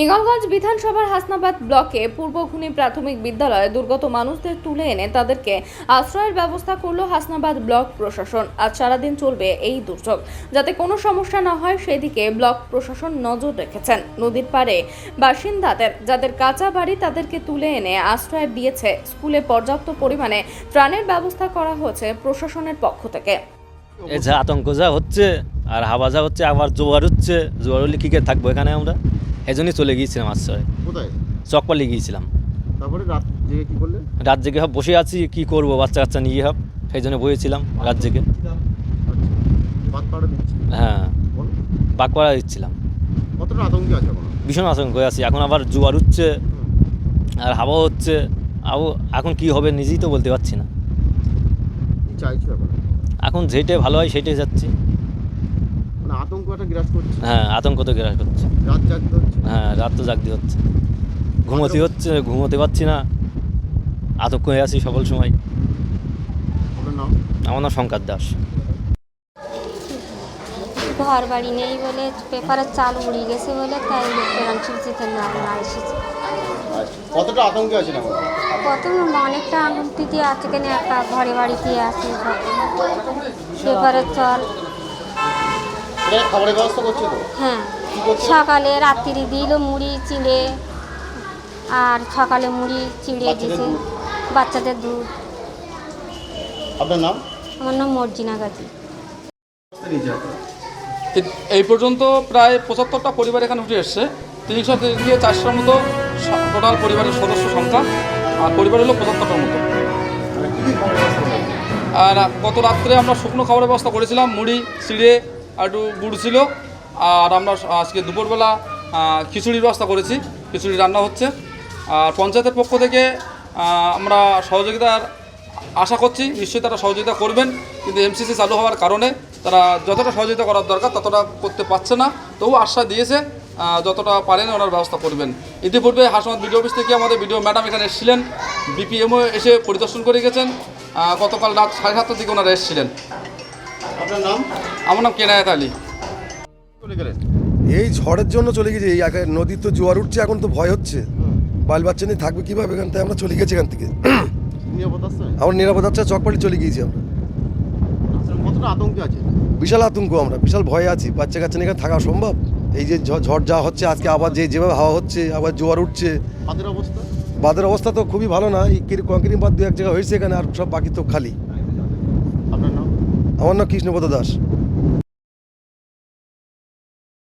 হিঙ্গলগঞ্জ বিধানসভার হাসনাবাদ ব্লকে পূর্বঘুনি প্রাথমিক বিদ্যালয়ে দুর্গত মানুষদের তুলে এনে তাদেরকে আশ্রয়ের ব্যবস্থা করল হাসনাবাদ ব্লক প্রশাসন। আজ সারাদিন চলবে এই দুর্যোগ। যাতে কোনো সমস্যা না হয়, সেদিকে ব্লক প্রশাসন নজর রেখেছেন। নদীর পাড়ে বাসিন্দাদের, যাদের কাঁচা বাড়ি তাদেরকে তুলে এনে আশ্রয় দিয়েছে স্কুলে পর্যাপ্ত পরিমাণে ত্রাণের ব্যবস্থা করা হয়েছে প্রশাসনের পক্ষ থেকে। এই আতঙ্ক যা হচ্ছে, আর হাওয়া যা হচ্ছে, আবার জোয়ার হচ্ছে। জোয়ার হলে কী থাকব এখানে আমরা? এই জন্যই চলে গিয়েছিলাম আশ্রয়। কোথায়? চকপালি গিয়েছিলাম। তারপরে রাত জেগে কি করলে? রাত জেগে হব বসে আছি কি করব বাচ্চা কাচ্চা নিয়ে হব সেই জন্য বসেছিলাম রাত জেগে। আচ্ছা। হ্যাঁ। বাঁকপাড়া দিচ্ছিলাম। কতটা আতঙ্কে আছে ভীষণ আতঙ্ক হয়ে আছি। এখন আবার জোয়ার হচ্ছে আর হাওয়া হচ্ছে। আবু এখন কি হবে নিজেই তো বলতে পারছি না। চাইছো এখন? যেটাই ভালো হয় সেটাই যাচ্ছি। আতঙ্ক একটা গ্রাস করছে। হ্যাঁ আতঙ্ক তো গ্রাস করছে। রাত জাগতে হচ্ছে। হ্যাঁ রাত তো জাগতে হচ্ছে। ঘুমোতে হচ্ছে ঘুমোতে পারছি না। আতঙ্ক হয়ে আছি সকল সময়। আমার নাম শঙ্কর দাস। ঘর বাড়ি নেই বলে পেপারের চাল উড়ে গেছে বলে তাই লোকেরাঞ্চল যেতে না এসেছে। কতটা আতঙ্কে আছেন এখন? প্রথম অনেকটা আঙুলটিতে আছে কেন একটা ঘরে বাড়িতে আছে। সব পেপারের চাল খাবারের ব্যবস্থা করছে তো? হ্যাঁ সকালে রাত্রি দিল মুড়ি চিড়ে আর সকালে মুড়ি চিড়ে বাচ্চাদের দিছে। দুধ? বাচ্চাদের দুধ। আপনার নাম? আমার নাম মর্জিনা গাজী। এই পর্যন্ত প্রায় পঁচাত্তরটা পরিবার এখানে উঠে এসছে। তিনশো থেকে চারশোর মতো টোটাল পরিবারের সদস্য সংখ্যা আর পরিবার হলো পঁচাত্তরটার মতো। আর গত রাত্রে আমরা শুকনো খাবারের ব্যবস্থা করেছিলাম মুড়ি চিড়ে আর একটু গুড় ছিল। আর আমরা আজকে দুপুরবেলা খিচুড়ির ব্যবস্থা করেছি। খিচুড়ি রান্না হচ্ছে। আর পঞ্চায়েতের পক্ষ থেকে আমরা সহযোগিতার আশা করছি, নিশ্চয়ই তারা সহযোগিতা করবেন। কিন্তু এমসিসি চালু হওয়ার কারণে তারা যতটা সহযোগিতা করার দরকার, ততটা করতে পারছে না। তবু আশ্বাস দিয়েছে যতটা পারেন ওনার ব্যবস্থা করবেন। ইতিপূর্বে হাসনাবাদ বিডিও অফিস থেকে আমাদের বিডিও ম্যাডাম এখানে এসেছিলেন। বিপিএমও এসে পরিদর্শন করে গেছেন। গতকাল রাত সাড়ে সাতটার দিকে ওনারা এসেছিলেন। আপনার নাম? আমার নাম কেনায়ত আলী। চলে গেলেন। এই ঝড়ের জন্য চলে গেছি এই একা- নদীর তো জোয়ার উঠছে এখন তো ভয় হচ্ছে। বাল বাচ্চা নিয়ে থাকবে কীভাবে এখান থেকে? আমরা চলে গেছি এখান থেকে। আমার নিরাপদ আছে চকপাটি চলে গিয়েছি আমরা। আচ্ছা, কতটা আতঙ্কে আছে? বিশাল আতঙ্ক আমরা বিশাল ভয়ে আছি। বাচ্চা কাচ্চা নিয়ে এখানে থাকা সম্ভব? এই যে ঝ- ঝড় যা হচ্ছে আজকে আবার যে যেভাবে হাওয়া হচ্ছে আবার জোয়ার উঠছে। তাদের অবস্থা? বাঁধের অবস্থা তো খুবই ভালো না এই কংক্রিট বাদ দু এক জায়গায় হয়েছে এখানে আর সব বাকি তো খালি। আমার নাম কৃষ্ণপদ দাস।